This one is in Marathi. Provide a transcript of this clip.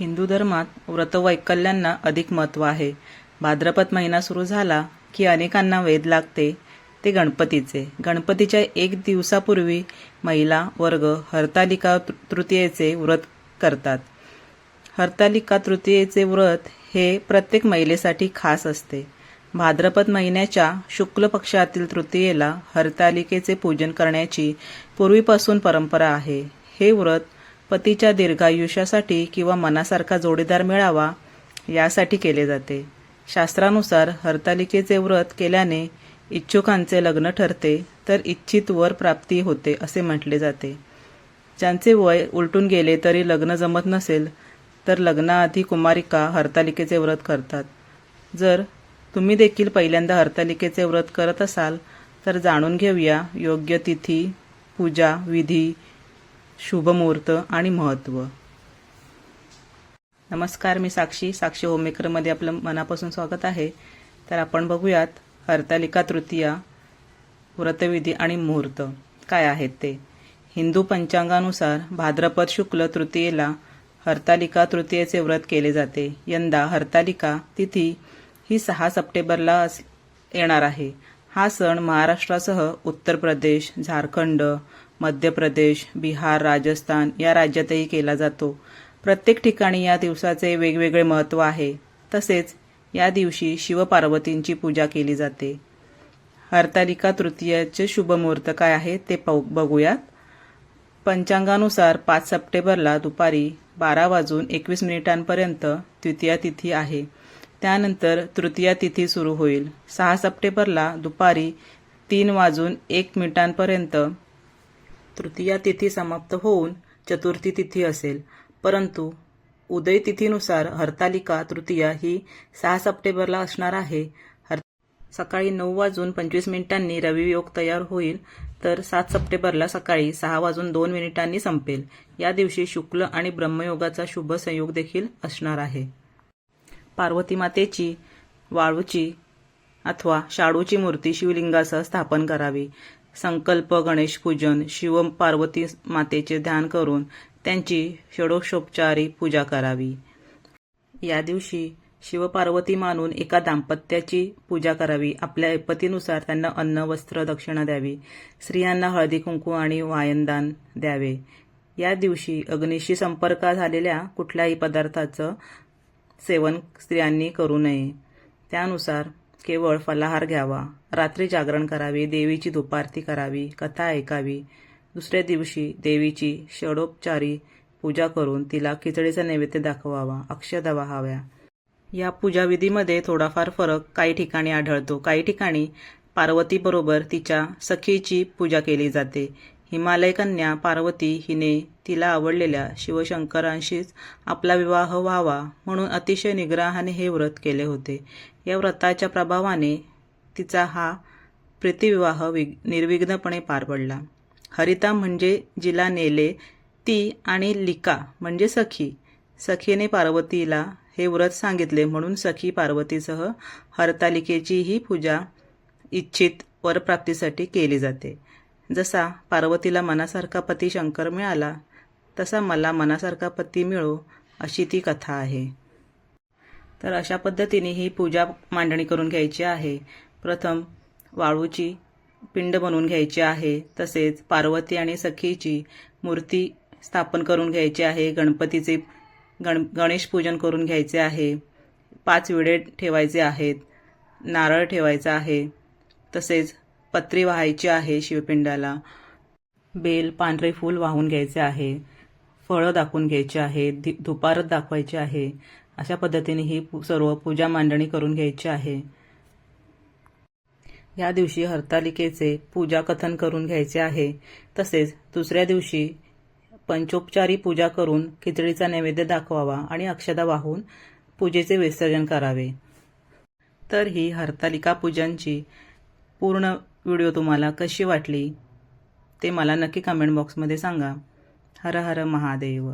हिंदू धर्मात व्रतवैकल्यांना अधिक महत्त्व आहे. भाद्रपद महिना सुरू झाला की अनेकांना वेध लागते ते गणपतीचे. गणपतीच्या एक दिवसापूर्वी महिला वर्ग हरतालिका तृतीयेचे व्रत करतात. हरतालिका तृतीयेचे व्रत हे प्रत्येक महिलेसाठी खास असते. भाद्रपद महिन्याच्या शुक्ल पक्षातील तृतीयेला हरतालिकेचे पूजन करण्याची पूर्वीपासून परंपरा आहे. हे व्रत पतीच्या दीर्घायुष्यासाठी किंवा मनासारखा जोडीदार मिळावा यासाठी केले जाते. शास्त्रानुसार हरतालिकेचे व्रत केल्याने इच्छुकांचे लग्न ठरते तर इच्छित वर प्राप्ती होते असे म्हटले जाते. ज्यांचे वय उलटून गेले तरी लग्न जमत नसेल तर लग्नाआधी कुमारिका हरतालिकेचे व्रत करतात. जर तुम्ही देखील पहिल्यांदा हरतालिकेचे व्रत करत असाल तर जाणून घेऊया योग्य तिथी पूजा विधी शुभमुहूर्त आणि महत्त्व नमस्कार मी साक्षी. साक्षी होममेकरमध्ये आपलं मनापासून स्वागत आहे. तर आपण बघूयात हरतालिका तृतीया व्रतविधी आणि मुहूर्त. काय आहेत ते? हिंदू पंचांगानुसार भाद्रपद शुक्ल तृतीयेला हरतालिका तृतीयेचे व्रत केले जाते. यंदा हरतालिका तिथी ही सहा सप्टेंबरला येणार आहे. हा सण महाराष्ट्रासह उत्तर प्रदेश झारखंड मध्य प्रदेश बिहार राजस्थान या राज्यातही केला जातो. प्रत्येक ठिकाणी या दिवसाचे वेगवेगळे महत्त्व आहे. तसेच या दिवशी शिवपार्वतींची पूजा केली जाते. हरतालिका तृतीयाचे शुभमुहूर्त काय आहे ते पाहू बघूयात. पंचांगानुसार पाच सप्टेंबरला दुपारी बारा वाजून एकवीस मिनिटांपर्यंत द्वितीया तिथी आहे. त्यानंतर तृतीया तिथी सुरू होईल. सहा सप्टेंबरला दुपारी तीन वाजून एक मिनिटांपर्यंत तृतीया तिथी समाप्त होऊन चतुर्थी तिथी असेल. परंतु उदय तिथीनुसार हरतालिका तृतीया ही सहा सप्टेंबरला असणार आहे. हर सकाळी नऊ वाजून पंचवीस मिनिटांनी रवियोग तयार होईल तर सात सप्टेंबरला सकाळी सहा वाजून दोन मिनिटांनी संपेल. या दिवशी शुक्ल आणि ब्रह्मयोगाचा शुभ संयोग देखील असणार आहे. पार्वती मातेची वाळूची अथवा शाडूची मूर्ती शिवलिंगासह स्थापन करावी. संकल्प गणेश पूजन शिव पार्वती मातेचे ध्यान करून त्यांची षडोशोपचारी पूजा करावी. या दिवशी शिवपार्वती मानून एका दाम्पत्याची पूजा करावी. आपल्या ऐपतीनुसार त्यांना अन्न वस्त्र दक्षिणा द्यावी. स्त्रियांना हळदी कुंकू आणि वायनदान द्यावे. या दिवशी अग्नीशी संपर्क झालेल्या कुठल्याही पदार्थाचं सेवन स्त्रियांनी करू नये. त्यानुसार केवळ फलाहार घ्यावा. रात्री जागरण करावे देवीची दुपारती करावी कथा ऐकावी. दुसऱ्या दिवशी देवीची षडोपचारी पूजा करून तिला खिचडीचा नैवेद्य दाखवावा अक्षदा वाहाव्या या पूजाविधीमध्ये थोडाफार फरक काही ठिकाणी आढळतो. काही ठिकाणी पार्वतीबरोबर तिच्या सखीची पूजा केली जाते. हिमालय कन्या पार्वती हिने तिला आवडलेल्या शिवशंकरांशीच आपला विवाह व्हावा म्हणून अतिशय निग्रहाने हे व्रत केले होते. या व्रताच्या प्रभावाने तिचा हा प्रीतिविवाह वि निर्विघ्नपणे पार पडला. हरिता म्हणजे जिला नेले ती आणि लिका म्हणजे सखी. सखीने पार्वतीला हे व्रत सांगितले म्हणून सखी पार्वतीसह हरतालिकेची ही पूजा इच्छित वरप्राप्तीसाठी केली जाते. जसा पार्वतीला मनासारखा पती शंकर मिळाला तसा मला मनासारखा पती मिळो अशी ती कथा आहे. तर अशा पद्धतीने ही पूजा मांडणी करून घ्यायची आहे. प्रथम वाळूची पिंड बनवून घ्यायची आहे तसेच पार्वती आणि सखीची मूर्ती स्थापन करून घ्यायची आहे गणपतीचे गण गणेश पूजन करून घ्यायचे आहे पाच विडे ठेवायचे आहेत नारळ ठेवायचा आहे तसेच पत्री वाहायची आहे शिवपिंडाला. बेल पांढरे फूल वाहून घ्यायचे आहे. फळं दाखवून घ्यायची आहे. धी धुपारत दाखवायची आहे. अशा पद्धतीने ही सर्व पूजा मांडणी करून घ्यायची आहे. या दिवशी हरतालिकेचे पूजा कथन करून घ्यायचे आहे. तसेच दुसऱ्या दिवशी पंचोपचारी पूजा करून खिचडीचा नैवेद्य दाखवावा आणि अक्षदा वाहून पूजेचे विसर्जन करावे. तर ही हरतालिका पूजांची पूर्ण व्हिडिओ तुम्हाला कशी वाटली ते मला नक्की कमेंट बॉक्समध्ये सांगा. हर हर महादेव.